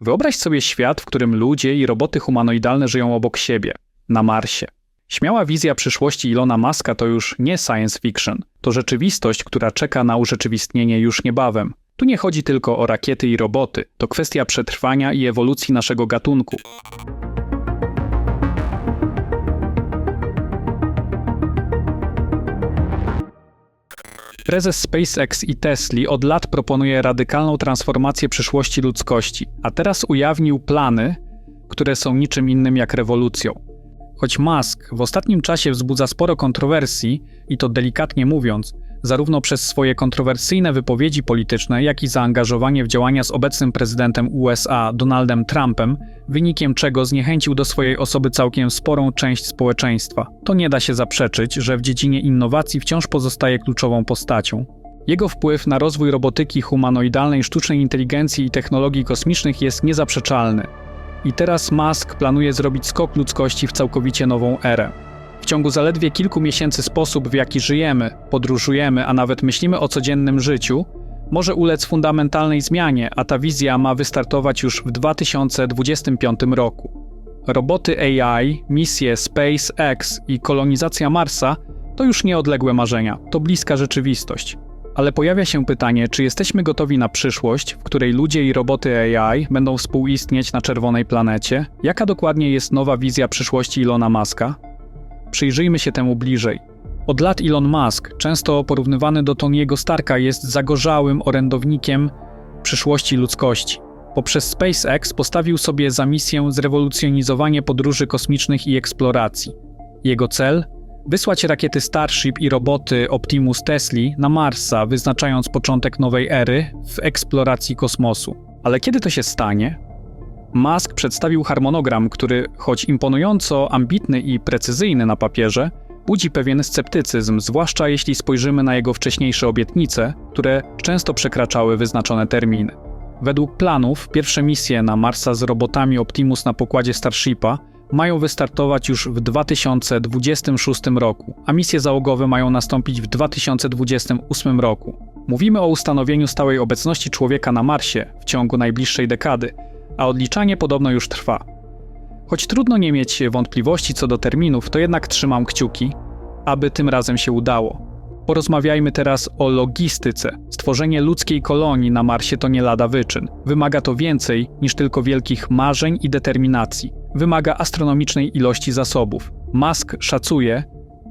Wyobraź sobie świat, w którym ludzie i roboty humanoidalne żyją obok siebie, na Marsie. Śmiała wizja przyszłości Ilona Maska to już nie science fiction, to rzeczywistość, która czeka na urzeczywistnienie już niebawem. Tu nie chodzi tylko o rakiety i roboty, to kwestia przetrwania i ewolucji naszego gatunku. Prezes SpaceX i Tesla od lat proponuje radykalną transformację przyszłości ludzkości, a teraz ujawnił plany, które są niczym innym jak rewolucją. Choć Musk w ostatnim czasie wzbudza sporo kontrowersji, i to delikatnie mówiąc, zarówno przez swoje kontrowersyjne wypowiedzi polityczne, jak i zaangażowanie w działania z obecnym prezydentem USA Donaldem Trumpem, wynikiem czego zniechęcił do swojej osoby całkiem sporą część społeczeństwa. To nie da się zaprzeczyć, że w dziedzinie innowacji wciąż pozostaje kluczową postacią. Jego wpływ na rozwój robotyki humanoidalnej, sztucznej inteligencji i technologii kosmicznych jest niezaprzeczalny. I teraz Musk planuje zrobić skok ludzkości w całkowicie nową erę. W ciągu zaledwie kilku miesięcy sposób, w jaki żyjemy, podróżujemy, a nawet myślimy o codziennym życiu, może ulec fundamentalnej zmianie, a ta wizja ma wystartować już w 2025 roku. Roboty AI, misje SpaceX i kolonizacja Marsa to już nieodległe marzenia, to bliska rzeczywistość. Ale pojawia się pytanie, czy jesteśmy gotowi na przyszłość, w której ludzie i roboty AI będą współistnieć na czerwonej planecie? Jaka dokładnie jest nowa wizja przyszłości Ilona Maska? Przyjrzyjmy się temu bliżej. Od lat Elon Musk, często porównywany do Tony'ego Starka, jest zagorzałym orędownikiem przyszłości ludzkości. Poprzez SpaceX postawił sobie za misję zrewolucjonizowanie podróży kosmicznych i eksploracji. Jego cel? Wysłać rakiety Starship i roboty Optimus Tesla na Marsa, wyznaczając początek nowej ery w eksploracji kosmosu. Ale kiedy to się stanie? Musk przedstawił harmonogram, który, choć imponująco ambitny i precyzyjny na papierze, budzi pewien sceptycyzm, zwłaszcza jeśli spojrzymy na jego wcześniejsze obietnice, które często przekraczały wyznaczone terminy. Według planów, pierwsze misje na Marsa z robotami Optimus na pokładzie Starshipa mają wystartować już w 2026 roku, a misje załogowe mają nastąpić w 2028 roku. Mówimy o ustanowieniu stałej obecności człowieka na Marsie w ciągu najbliższej dekady, a odliczanie podobno już trwa. Choć trudno nie mieć wątpliwości co do terminów, to jednak trzymam kciuki, aby tym razem się udało. Porozmawiajmy teraz o logistyce. Stworzenie ludzkiej kolonii na Marsie to nie lada wyczyn. Wymaga to więcej niż tylko wielkich marzeń i determinacji. Wymaga astronomicznej ilości zasobów. Musk szacuje,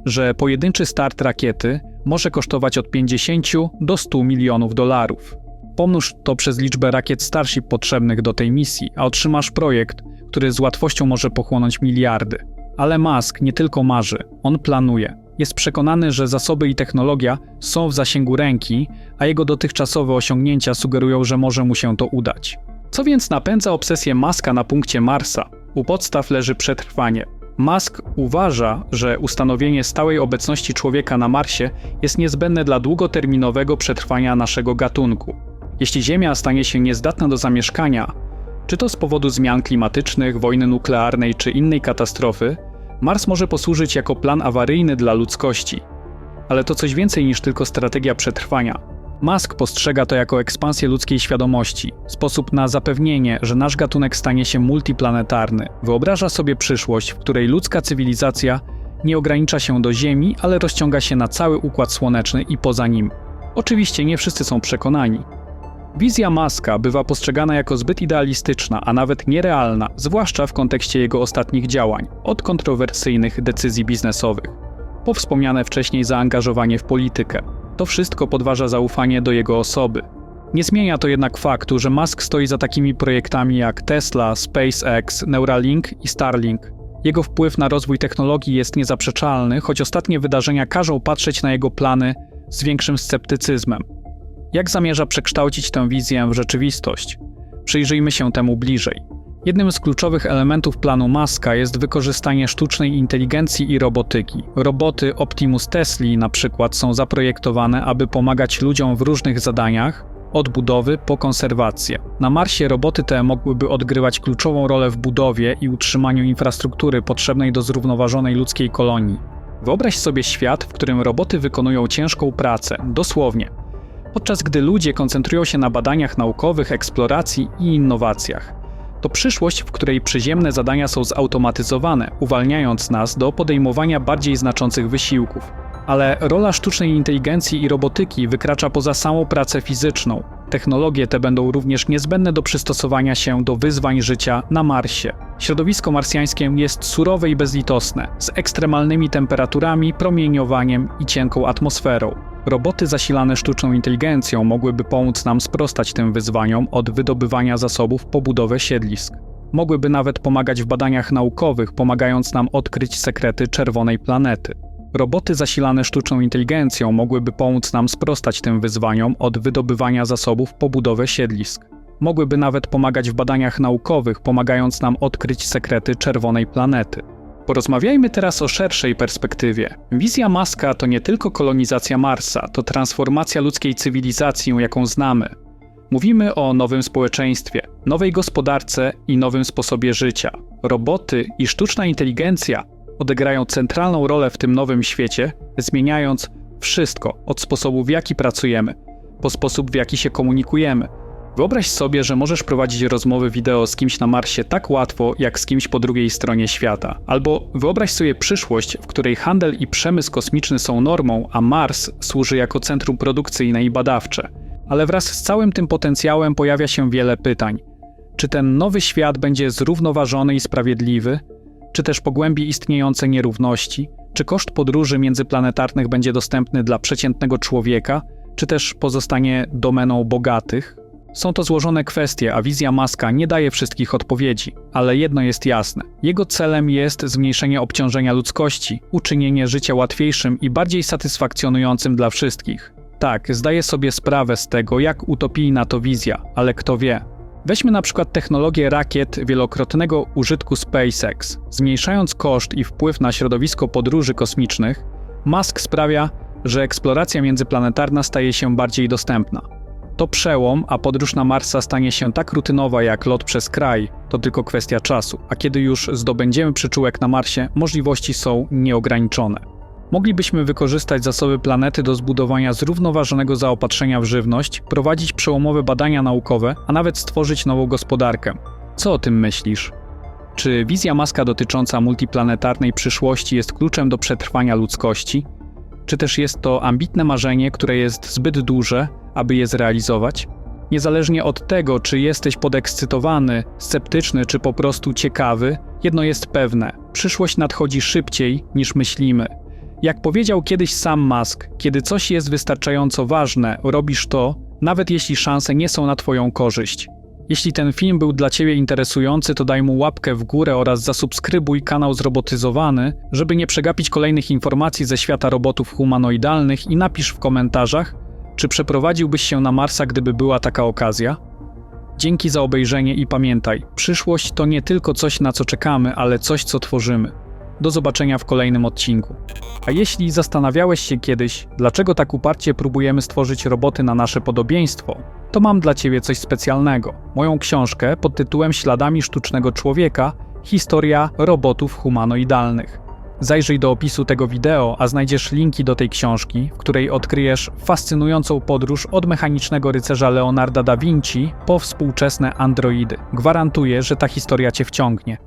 że pojedynczy start rakiety może kosztować od 50 do 100 milionów dolarów. Pomnóż to przez liczbę rakiet Starship potrzebnych do tej misji, a otrzymasz projekt, który z łatwością może pochłonąć miliardy. Ale Musk nie tylko marzy, on planuje. Jest przekonany, że zasoby i technologia są w zasięgu ręki, a jego dotychczasowe osiągnięcia sugerują, że może mu się to udać. Co więc napędza obsesję Muska na punkcie Marsa? U podstaw leży przetrwanie. Musk uważa, że ustanowienie stałej obecności człowieka na Marsie jest niezbędne dla długoterminowego przetrwania naszego gatunku. Jeśli Ziemia stanie się niezdatna do zamieszkania, czy to z powodu zmian klimatycznych, wojny nuklearnej czy innej katastrofy, Mars może posłużyć jako plan awaryjny dla ludzkości. Ale to coś więcej niż tylko strategia przetrwania. Musk postrzega to jako ekspansję ludzkiej świadomości, sposób na zapewnienie, że nasz gatunek stanie się multiplanetarny. Wyobraża sobie przyszłość, w której ludzka cywilizacja nie ogranicza się do Ziemi, ale rozciąga się na cały układ słoneczny i poza nim. Oczywiście nie wszyscy są przekonani. Wizja Maska bywa postrzegana jako zbyt idealistyczna, a nawet nierealna, zwłaszcza w kontekście jego ostatnich działań, od kontrowersyjnych decyzji biznesowych, po wspomniane wcześniej zaangażowanie w politykę. To wszystko podważa zaufanie do jego osoby. Nie zmienia to jednak faktu, że Musk stoi za takimi projektami jak Tesla, SpaceX, Neuralink i Starlink. Jego wpływ na rozwój technologii jest niezaprzeczalny, choć ostatnie wydarzenia każą patrzeć na jego plany z większym sceptycyzmem. Jak zamierza przekształcić tę wizję w rzeczywistość? Przyjrzyjmy się temu bliżej. Jednym z kluczowych elementów planu Muska jest wykorzystanie sztucznej inteligencji i robotyki. Roboty Optimus Tesla na przykład są zaprojektowane, aby pomagać ludziom w różnych zadaniach, od budowy po konserwację. Na Marsie roboty te mogłyby odgrywać kluczową rolę w budowie i utrzymaniu infrastruktury potrzebnej do zrównoważonej ludzkiej kolonii. Wyobraź sobie świat, w którym roboty wykonują ciężką pracę, dosłownie, podczas gdy ludzie koncentrują się na badaniach naukowych, eksploracji i innowacjach. To przyszłość, w której przyziemne zadania są zautomatyzowane, uwalniając nas do podejmowania bardziej znaczących wysiłków. Ale rola sztucznej inteligencji i robotyki wykracza poza samą pracę fizyczną. Technologie te będą również niezbędne do przystosowania się do wyzwań życia na Marsie. Środowisko marsjańskie jest surowe i bezlitosne, z ekstremalnymi temperaturami, promieniowaniem i cienką atmosferą. Roboty zasilane sztuczną inteligencją mogłyby pomóc nam sprostać tym wyzwaniom od wydobywania zasobów po budowę siedlisk. Mogłyby nawet pomagać w badaniach naukowych, pomagając nam odkryć sekrety czerwonej planety. Roboty zasilane sztuczną inteligencją mogłyby pomóc nam sprostać tym wyzwaniom od wydobywania zasobów po budowę siedlisk. Mogłyby nawet pomagać w badaniach naukowych, pomagając nam odkryć sekrety czerwonej planety. Porozmawiajmy teraz o szerszej perspektywie. Wizja Maska to nie tylko kolonizacja Marsa, to transformacja ludzkiej cywilizacji, jaką znamy. Mówimy o nowym społeczeństwie, nowej gospodarce i nowym sposobie życia. Roboty i sztuczna inteligencja odegrają centralną rolę w tym nowym świecie, zmieniając wszystko od sposobu, w jaki pracujemy, po sposób, w jaki się komunikujemy. Wyobraź sobie, że możesz prowadzić rozmowy wideo z kimś na Marsie tak łatwo, jak z kimś po drugiej stronie świata. Albo wyobraź sobie przyszłość, w której handel i przemysł kosmiczny są normą, a Mars służy jako centrum produkcyjne i badawcze. Ale wraz z całym tym potencjałem pojawia się wiele pytań. Czy ten nowy świat będzie zrównoważony i sprawiedliwy? Czy też pogłębi istniejące nierówności? Czy koszt podróży międzyplanetarnych będzie dostępny dla przeciętnego człowieka? Czy też pozostanie domeną bogatych? Są to złożone kwestie, a wizja Maska nie daje wszystkich odpowiedzi, ale jedno jest jasne. Jego celem jest zmniejszenie obciążenia ludzkości, uczynienie życia łatwiejszym i bardziej satysfakcjonującym dla wszystkich. Tak, zdaję sobie sprawę z tego, jak utopijna to wizja, ale kto wie. Weźmy na przykład technologię rakiet wielokrotnego użytku SpaceX. Zmniejszając koszt i wpływ na środowisko podróży kosmicznych, Musk sprawia, że eksploracja międzyplanetarna staje się bardziej dostępna. To przełom, a podróż na Marsa stanie się tak rutynowa jak lot przez kraj, to tylko kwestia czasu, a kiedy już zdobędziemy przyczółek na Marsie, możliwości są nieograniczone. Moglibyśmy wykorzystać zasoby planety do zbudowania zrównoważonego zaopatrzenia w żywność, prowadzić przełomowe badania naukowe, a nawet stworzyć nową gospodarkę. Co o tym myślisz? Czy wizja Maska dotycząca multiplanetarnej przyszłości jest kluczem do przetrwania ludzkości? Czy też jest to ambitne marzenie, które jest zbyt duże, aby je zrealizować? Niezależnie od tego, czy jesteś podekscytowany, sceptyczny, czy po prostu ciekawy, jedno jest pewne: przyszłość nadchodzi szybciej niż myślimy. Jak powiedział kiedyś sam Musk, kiedy coś jest wystarczająco ważne, robisz to, nawet jeśli szanse nie są na Twoją korzyść. Jeśli ten film był dla Ciebie interesujący, to daj mu łapkę w górę oraz zasubskrybuj kanał Zrobotyzowany, żeby nie przegapić kolejnych informacji ze świata robotów humanoidalnych i napisz w komentarzach, czy przeprowadziłbyś się na Marsa, gdyby była taka okazja? Dzięki za obejrzenie i pamiętaj, przyszłość to nie tylko coś, na co czekamy, ale coś, co tworzymy. Do zobaczenia w kolejnym odcinku. A jeśli zastanawiałeś się kiedyś, dlaczego tak uparcie próbujemy stworzyć roboty na nasze podobieństwo, to mam dla Ciebie coś specjalnego. Moją książkę pod tytułem Śladami sztucznego człowieka Historia robotów humanoidalnych. Zajrzyj do opisu tego wideo, a znajdziesz linki do tej książki, w której odkryjesz fascynującą podróż od mechanicznego rycerza Leonarda da Vinci po współczesne androidy. Gwarantuję, że ta historia Cię wciągnie.